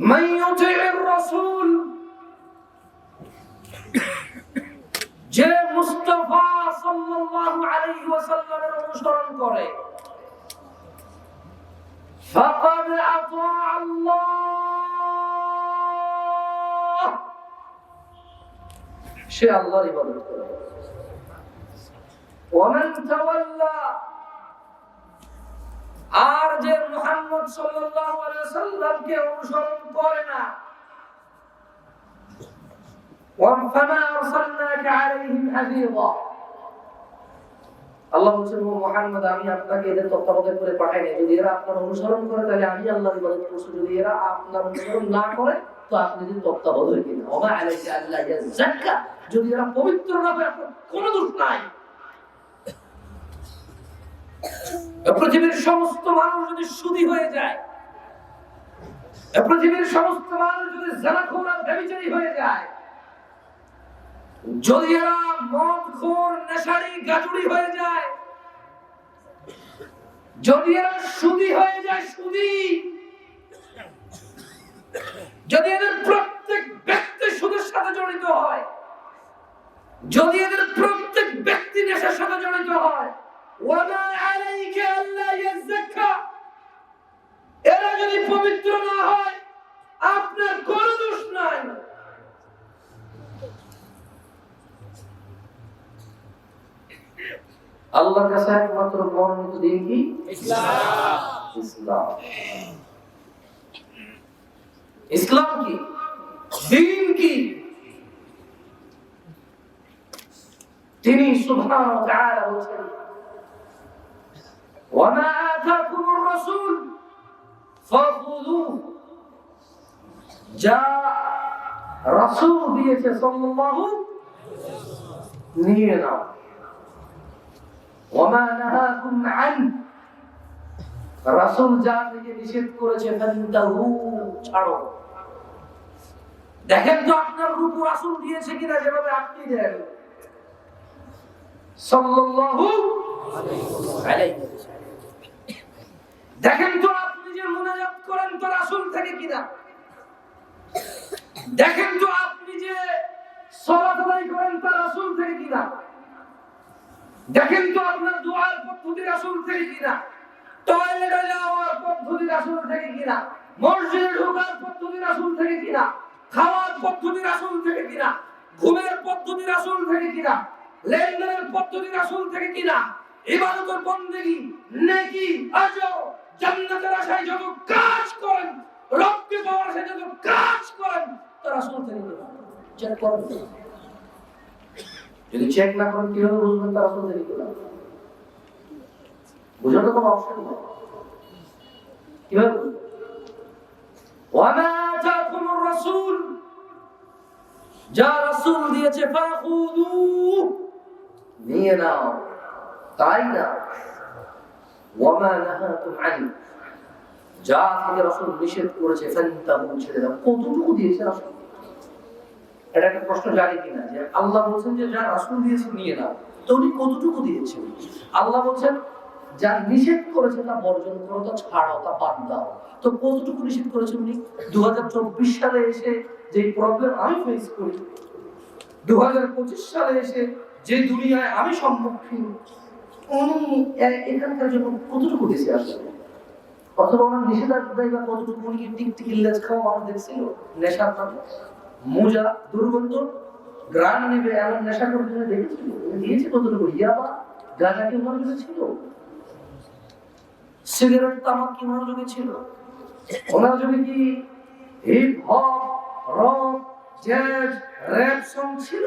من يطع الرسول যে মুস্তাফা সাল্লাল্লাহু আলাইহি ওয়াসাল্লামের অনুসরণ করে ফাকাদ আতা আল্লাহ সে আল্লাহর ইবাদত করে ওয়ামান তাওয়াল্লা আর যে মোহাম্মদ সাল্লামকে অনুসরণ করে না আল্লাহ বলছেন, ও মোহাম্মদ, আমি আপনাকে এদের তত্ত্বাবধান করে পাঠাই পাঠাইনি যদি এরা আপনার অনুসরণ করে, তাহলে আমি আল্লাহ ইবাদত করছি। যদি এরা আপনার অনুসরণ না করে, তো আপনি যদি তত্ত্বাবধান কিনা ওমা আলাইহি আল্লাহ যদি এরা পবিত্র না হয় কোনো দোষ নাই। পৃথিবীর সমস্ত মানুষ যদি সুদী হয়ে যায় পৃথিবীর সমস্ত মানুষ যদি জানাখোর আর হয়ে যায়, যদি এরা মদ খোর, নেশারি গাজুড়ি হয়ে যায়, যদি এরা সুদী হয়ে যায়, সুদী, যদি এদের প্রত্যেক ব্যক্তি সুদের সাথে জড়িত হয়, যদি এদের প্রত্যেক ব্যক্তি নেশার সাথে জড়িত হয় ওয়ামা আলাইকা আল্লা ইয়াযাক্কা এরা যদি পবিত্র না হয়, আপনার কোনো দোষ নাই। আল্লাহর কাছে একমাত্র মনোনীত দিন কি? ইসলাম। ইসলাম কি? দিন কি? তিনি সুবহানাহু ওয়া তাআলা বলেন ওয়া মা যা রাসূল দিয়েছে সাল্লাল্লাহু নিয়ে নাও। দেখেন তো আপনার রূপ রাসূল দিয়েছে কিনা, যেভাবে আপনি দেন। সাল্লাল্লাহু দেখেন তো আপনি যে মুনাজাত করেন তো রাসূল থেকে কিনা দেখেন তো আপনি যে করেন তা থেকে কিনা দেখেন তো আপনার দোয়ার পদ্ধতি থেকে কিনা টয়লেটে যাওয়ার পদ্ধতি থেকে কিনা মসজিদে ঢোকার পদ্ধতি থেকে কিনা খাওয়ার পদ্ধতি থেকে কিনা ঘুমের পদ্ধতি রাসূল থেকে কিনা লেনদেনের পদ্ধতি রাসূল থেকে কিনা ইবাদতের বন্দেগী, নেকি আজর জান্নাতের আশায় যত কাজ করেন পাওয়ার যত কাজ করেন, তা রাসূল থেকে চেক করেন। যদি চেক না করেন, কীভাবে বুঝবেন তার দেরি বুঝার তো কোনো অপশন নেই। কীভাবে? ওয়ামা আতাকুমুর রাসূল, যা রাসূল দিয়েছে, ফাখুযু, নিয়ে নাও, তাই না ওয়ামা নাহাতুম আন যা থেকে রাসূল নিষেধ করেছে ছেড়ে দাও। কতটুকু দিয়েছে রাসূল? এটা একটা প্রশ্ন জানি কিনা? যে আল্লাহ বলছেন যে যা রাসূল দিয়েছে নিয়ে নাও। তো উনি কতটুকু দিয়েছেন? আল্লাহ বলছেন, যা নিষেধ করেছে তা বর্জন করো, তা ছাড়ো, তা বাদ দাও। তো কতটুকু নিষেধ করেছেন উনি? দুহাজার চব্বিশ সালে এসে যে প্রবলেম আমি ফেস করি দু হাজার পঁচিশ সালে এসে যে দুনিয়ায় আমি সম্মুখীন, উনি এখানকার জন্য কতটুকু দিয়েছে আসলে? অথবা ওনার কতটুকু খাওয়া দেখছিল? নেশার মোজা, দুর্গন্ধ গ্রান নেবে, এমন নেশা দেখেছিল? দিয়েছে কতটুকু? গাঁজা কি ছিল। সিগারেট, তামাক কি ওনার ছিল? ওনার যুগে কি hip hop rock jazz rap song ছিল?